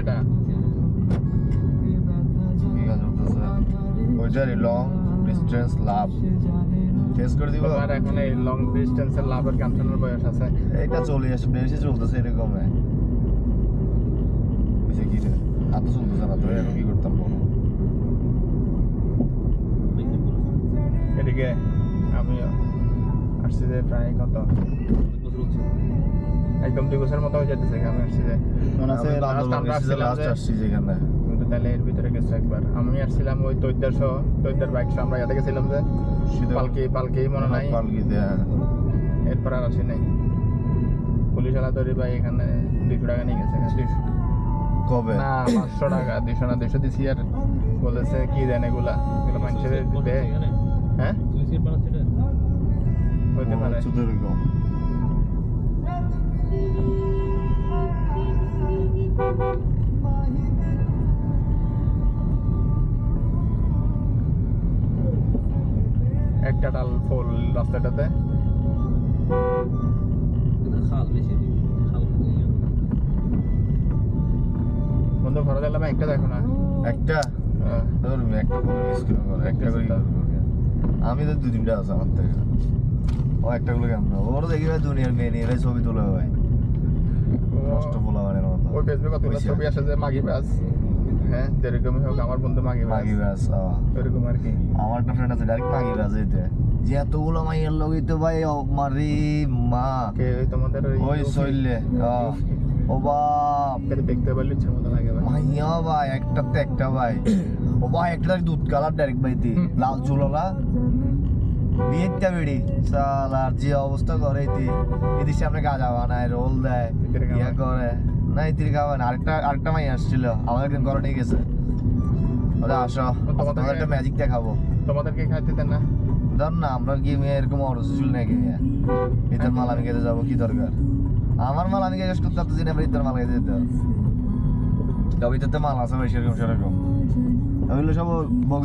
এটা। ওইটারই long distance love test করে দিব? তোমার এখন এই লং ডিস্টেন্সের লাভের গান শোনার বয়স আছে। এইটা চলে আসে বেশি চলতেছে এরকম বুঝে কি রে আর তো চলতেছে না এখন কি করতাম বলো এদিকে আমি আসছি যে প্রায় কত? একদম দুই বছর মতো হয়ে যেতেছে আমি আসছি যে। মনে আছে লাস্ট আসছি যেখানে। তুমি তো তাহলে এর ভিতরে গেছো একবার। আমি আসছিলাম ওই তৈদার সহ বাইক আমরা ইয়াতে গেছিলাম যে। পালকি পালকি মনে নাই? পালকিতে হ্যাঁ। এরপর আর আসি নাই। পুলিশ আলা ধরি ভাই এখানে দুইশো টাকা নিয়ে গেছে। দুইশো কবে? না পাঁচশো টাকা দুইশো না দুইশো দিছি আর বলেছে কি দেন এগুলা? এগুলো মানুষের দেয় হ্যাঁ? হইতে পারে। একটা ডাল ফুল রাস্তাটাতে। ঘরে গেলাম একটা দেখো না। একটা? হ্যাঁ। ধরবি একটা করে মিস করে একটা করে আমি তো দু তিনটা আছে আমার থেকে। ও একটা গুলো কেমন ওর দেখি ভাই দুনিয়ার মেয়ে নিয়ে ছবি তোলা ভাই। নষ্ট পোলা মানে মতো। ওই ফেসবুকে তুলে। ছবি আসে যে মাগি বাস হ্যাঁ যেরকমই হোক আমার বন্ধু মাগি বাস মাগি ব্যাস ওইরকম আর কি। আমার একটা ফ্রেন্ড আছে ডাইরেক্ট মাগি ব্যাস যেতে যে এতগুলো মাইয়ের লগে তো ভাই মারি মা। কে ওই তোমাদের ওই সইলে ও বাপ। দেখতে পারলে ইচ্ছা লাগে ভাই। মাইয়া ভাই একটা তো একটা ভাই। ও ভাই একটা দুধ কালার ডাইরেক্ট ভাইতে হুম। লাল চুললা বিয়েটা বেড়ি। সালার যে অবস্থা করে এটি এদিকে সামনে গাঁজা বানায় রোল দেয় ইয়া করে। না আরেকটা আরেকটা মাই আসছিল। আমাদের একদিন ঘরে নিয়ে গেছে। ওরা আসো তোমাদের- একটা ম্যাজিক দেখাবো। তোমাদেরকে খাইতে দেন না? ধর না আমরা গিয়ে এরকম অরসুল নাকি ইতার মাল আমি খেতে যাব কি দরকার? আমার মাল আমি জিজ্ঞেস করতাম তো না বৃদ্ধর মাল খেতে যেতে তো মাল আছে, ভাই, সেরকম সেরকম। আমি সব